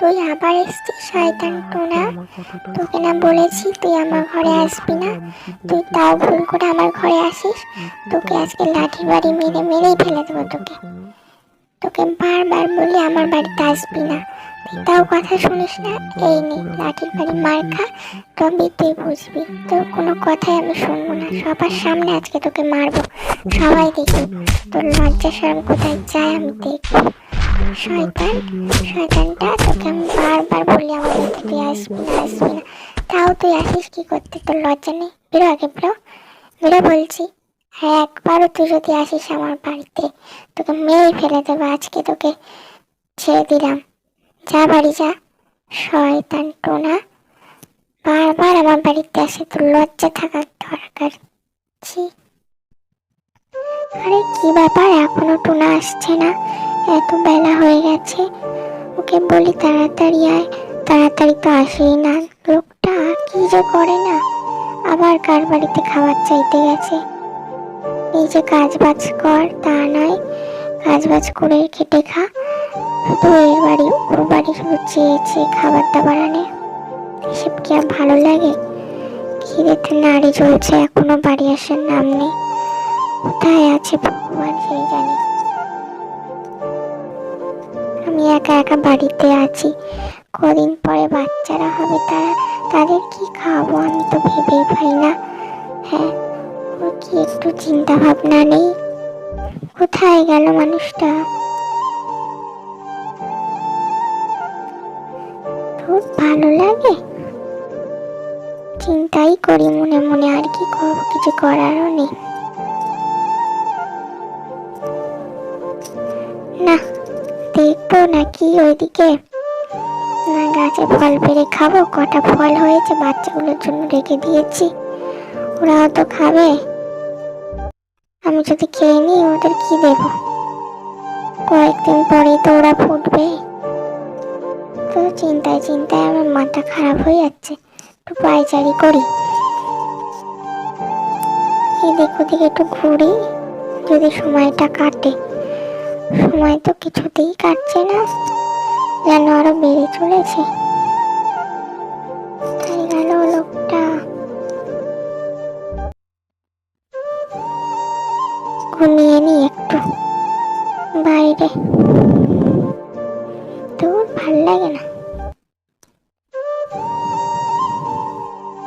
তুই আবার এসছিস, শয়তান টোনা? তোকে না বলেছি তুই আমার ঘরে আসবি না। তুই তাও ভুল করে আমার ঘরে আসিস। তোকে আজকে লাঠি বাড়ি মেরে মেরেই ফেলে দেবো তোকে। তোকে বারবার বলি আমার বাড়িতে আসবি না। তুই তাও কথা শুনিস না? এই নে, লাঠির বাড়ি মার খা। তবে তুই বুঝবি। তোর কোনো কথাই আমি শুনব না। সবার সামনে আজকে তোকে মারবো। সবাই দেখি তোর লজ্জা সরম কোথায়? যায় আমি দেখব। শয়তান শয়তানটা তোকে আমি বারবার বলি, আমার বাড়িতে তুই আসবি না আসবি না। তাও তুই আসিস কি করতে? তোর লজ্জা নেই? বেরো আগে, বেরো। বেরো বলছি। হ্যাঁ একবারও তুই যদি আসিস আমার বাড়িতে, তোকে মেরেই ফেলে দেবো। আজকে তোকে ছেড়ে দিলাম। যা বাড়ি যা। শয়তান টোনা। বারবার আমার বাড়িতে আসে, তোর লজ্জা থাকার দরকার। আরে, কি ব্যাপার? এখনও টোনা আসছে না। এত বেলা হয়ে গেছে। ওকে বলি তাড়াতাড়ি আয়। তাড়াতাড়ি তো আসেই না। লোকটা কি যে করে না? আবার কার বাড়িতে খাবার চাইতে গেছে? এই যে কাজ বাজ কর, তা নয়। কাজ বাজ করে খেটে খা। শুধু এর বাড়ি, ওর বাড়ি শুধু চেয়েছে চেয়ে খাবার দাবার আনে। এসব কি আর ভালো লাগে? খিদেতে নাড়ি চলছে এখনও বাড়ি আসার নাম নেই। কোথায় আছে ভগবান সেই জানে। আমি একা একা বাড়িতে আছি। কদিন পরে বাচ্চারা হবে, তারা তাদের কি খাওয়াবো আমি তো ভেবেই পাই না। হ্যাঁ ওর কি একটু চিন্তা ভাবনা নেই? কোথায় গেল মানুষটা? খুব ভালো লাগে? চিন্তাই করি, মনে মনে আর কি করব, কিছু করারও নেই। দেখব নাকি ওইদিকে? না গাছে ফল পেরে খাব, কটা ফল হয়েছে বাচ্চাগুলোর জন্য রেখে দিয়েছি। ওরাও তো খাবে। আমি যদি খেয়ে নিই, ওদের কি দেব? কয়েকদিন পরেই তো ওরা ফুটবে। তো চিন্তায় চিন্তায় আমার মাথা খারাপ হয়ে যাচ্ছে। একটু পায়চারি করি। এদিক ওদিকে একটু ঘুরি, যদি সময়টা কাটে। সময় তো কিছুতেই কাটছে না। যেন আরও বেড়ে চলেছে। লোকটা। ঘুমিয়ে নি একটু। বাইরে। তো ভালো লাগে না।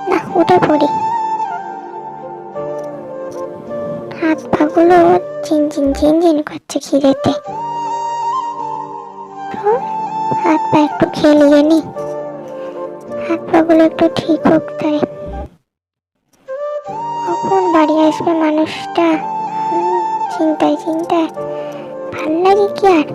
না উঠে পড়ি। হাত পাগুলো হাত পা একটু খেলিয়ে নি হাত পাগুলো একটু ঠিক হোক তাই কখন বাড়ি আসবে মানুষটা চিন্তায় চিন্তায় ভালো লাগে কি আর